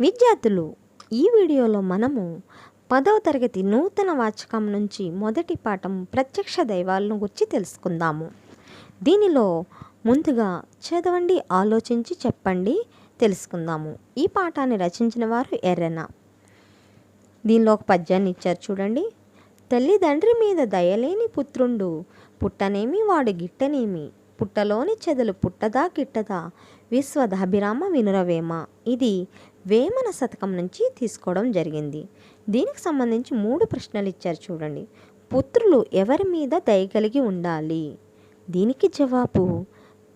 విద్యార్థులు ఈ వీడియోలో మనము పదవ తరగతి నూతన వాచకం నుంచి మొదటి పాఠం ప్రత్యక్ష దైవాలను గురించి తెలుసుకుందాము. దీనిలో ముందుగా చదవండి ఆలోచించి చెప్పండి తెలుసుకుందాము. ఈ పాఠాన్ని రచించిన వారు ఎర్రన. దీనిలో ఒక పద్యాన్ని ఇచ్చారు చూడండి. తల్లిదండ్రి మీద దయలేని పుత్రుండు పుట్టనేమి వాడు గిట్టనేమి? పుట్టలోని చెదలు పుట్టదా గిట్టదా? విశ్వదాభిరామ వినురవేమ. ఇది వేమన శతకం నుంచి తీసుకోవడం జరిగింది. దీనికి సంబంధించి మూడు ప్రశ్నలు ఇచ్చారు చూడండి. పుత్రులు ఎవరి మీద దయ కలిగి ఉండాలి? దీనికి జవాబు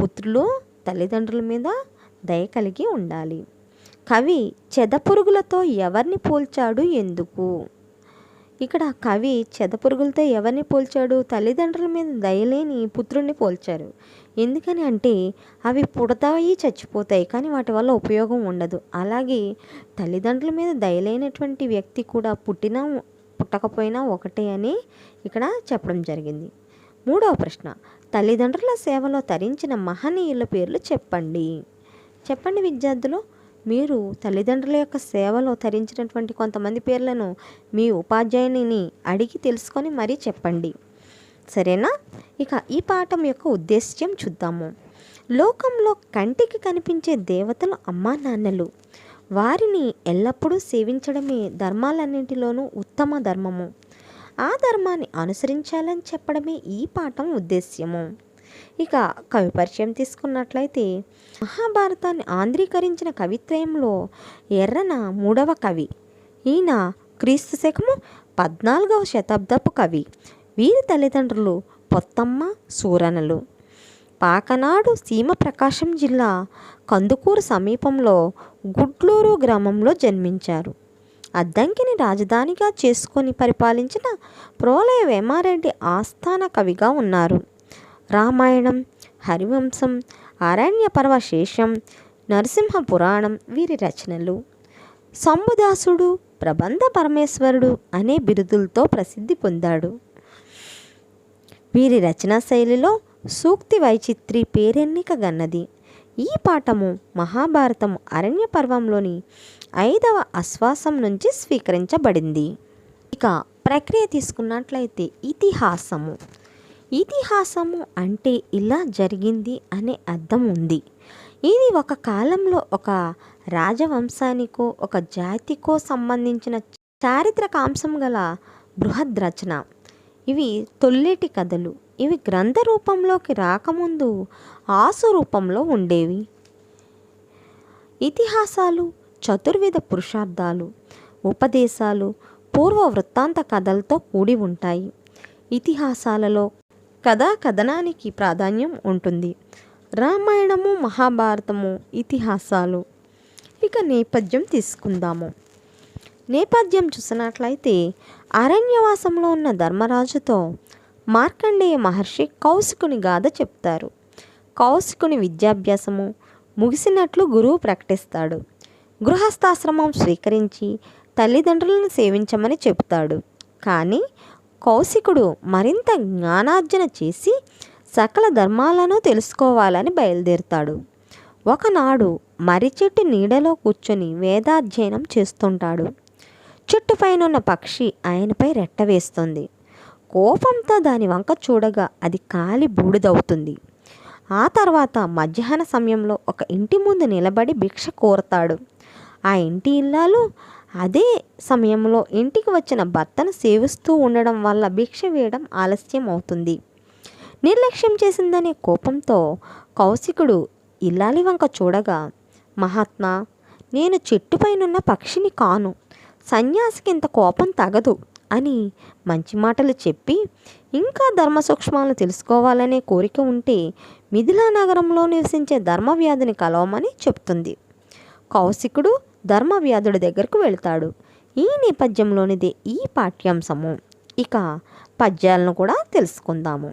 పుత్రులు తల్లిదండ్రుల మీద దయ కలిగి ఉండాలి. కవి చెదపురుగులతో ఎవరిని పోల్చాడు? ఎందుకు? ఇక్కడ కవి చెదపురుగులతో ఎవరిని పోల్చాడు? తల్లిదండ్రుల మీద దయలేని పుత్రుణ్ణి పోల్చారు. ఎందుకని అంటే అవి పుడతాయి చచ్చిపోతాయి కానీ వాటి వల్ల ఉపయోగం ఉండదు. అలాగే తల్లిదండ్రుల మీద దయలేనటువంటి వ్యక్తి కూడా పుట్టినా పుట్టకపోయినా ఒకటే అని ఇక్కడ చెప్పడం జరిగింది. మూడవ ప్రశ్న తల్లిదండ్రుల సేవలో తరించిన మహనీయుల పేర్లు చెప్పండి. చెప్పండి విద్యార్థులు. మీరు తల్లిదండ్రుల యొక్క సేవలో తరించినటువంటి కొంతమంది పేర్లను మీ ఉపాధ్యాయునిని అడిగి తెలుసుకొని మరీ చెప్పండి. సరేనా? ఇక ఈ పాఠం యొక్క ఉద్దేశ్యం చూద్దాము. లోకంలో కంటికి కనిపించే దేవతలు అమ్మా నాన్నలు. వారిని ఎల్లప్పుడూ సేవించడమే ధర్మాలన్నింటిలోనూ ఉత్తమ ధర్మము. ఆ ధర్మాన్ని అనుసరించాలని చెప్పడమే ఈ పాఠం ఉద్దేశ్యము. ఇక కవి పరిచయం తీసుకున్నట్లయితే మహాభారతాన్ని ఆంధ్రీకరించిన కవిత్రయంలో ఎర్రన మూడవ కవి. ఈయన క్రీస్తు శకము పద్నాలుగవ శతాబ్దపు కవి. వీరి తల్లిదండ్రులు పొత్తమ్మ సూరనలు. పాకనాడు సీమ ప్రకాశం జిల్లా కందుకూరు సమీపంలో గుడ్లూరు గ్రామంలో జన్మించారు. అద్దంకిని రాజధానిగా చేసుకొని పరిపాలించిన ప్రోలయ వేమారెడ్డి ఆస్థాన కవిగా ఉన్నారు. రామాయణం హరివంశం అరణ్యపర్వ శేషం నరసింహ పురాణం వీరి రచనలు. సంబుదాసుడు ప్రబంధ పరమేశ్వరుడు అనే బిరుదులతో ప్రసిద్ధి పొందాడు. వీరి రచనా శైలిలో సూక్తి వైచిత్రి పేరెన్నిక గన్నది. ఈ పాఠము మహాభారతం అరణ్య పర్వంలోని ఐదవ అశ్వాసం నుంచి స్వీకరించబడింది. ఇక ప్రక్రియ తీసుకున్నట్లయితే ఇతిహాసము. ఇతిహాసము అంటే ఇలా జరిగింది అనే అర్థం ఉంది. ఇది ఒక కాలంలో ఒక రాజవంశానికో ఒక జాతికో సంబంధించిన చారిత్రక అంశం గల బృహద్ రచన ఇవి తొల్లేటి కథలు. ఇవి గ్రంథ రూపంలోకి రాకముందు ఆసు రూపంలో ఉండేవి. ఇతిహాసాలు చతుర్విధ పురుషార్థాలు ఉపదేశాలు పూర్వ వృత్తాంత కథలతో కూడి ఉంటాయి. ఇతిహాసాలలో కథా కథనానికి ప్రాధాన్యం ఉంటుంది. రామాయణము మహాభారతము ఇతిహాసాలు. ఇక నేపథ్యం తీసుకుందాము. నేపథ్యం చూసినట్లయితే అరణ్యవాసంలో ఉన్న ధర్మరాజుతో మార్కండేయ మహర్షి కౌశికుని గాథ చెప్తారు. కౌశికుని విద్యాభ్యాసము ముగిసినట్లు గురువు ప్రకటిస్తాడు. గృహస్థాశ్రమం స్వీకరించి తల్లిదండ్రులను సేవించమని చెబుతాడు. కానీ కౌశికుడు మరింత జ్ఞానార్జన చేసి సకల ధర్మాలను తెలుసుకోవాలని బయలుదేరుతాడు. ఒకనాడు మర్రి చెట్టు నీడలో కూర్చొని వేదాధ్యయనం చేస్తుంటాడు. చెట్టుపైనున్న పక్షి ఆయనపై రెట్ట వేస్తుంది. కోపంతో దాని వంక చూడగా అది కాలి బూడిదవుతుంది. ఆ తర్వాత మధ్యాహ్న సమయంలో ఒక ఇంటి ముందు నిలబడి భిక్ష కోరతాడు. ఆ ఇంటి ఇల్లాలు అదే సమయంలో ఇంటికి వచ్చిన భర్తను సేవిస్తూ ఉండడం వల్ల భిక్ష వేయడం ఆలస్యం అవుతుంది నిర్లక్ష్యం చేసిందనే కోపంతో కౌశికుడు ఇల్లాలి వంక చూడగా మహాత్మా నేను చెట్టుపైనున్న పక్షిని కాను. సన్యాసికి ఇంత కోపం తగదు అని మంచి మాటలు చెప్పి ఇంకా ధర్మ సూక్ష్మాలను తెలుసుకోవాలనే కోరిక ఉంటే మిథిలా నగరంలో నివసించే ధర్మవ్యాధిని కలవమని చెప్తుంది. కౌశికుడు ధర్మవ్యాధుడి దగ్గరకు వెళ్తాడు. ఈ నేపథ్యంలోనిదే ఈ పాఠ్యాంశము. ఇక పద్యాలను కూడా తెలుసుకుందాము.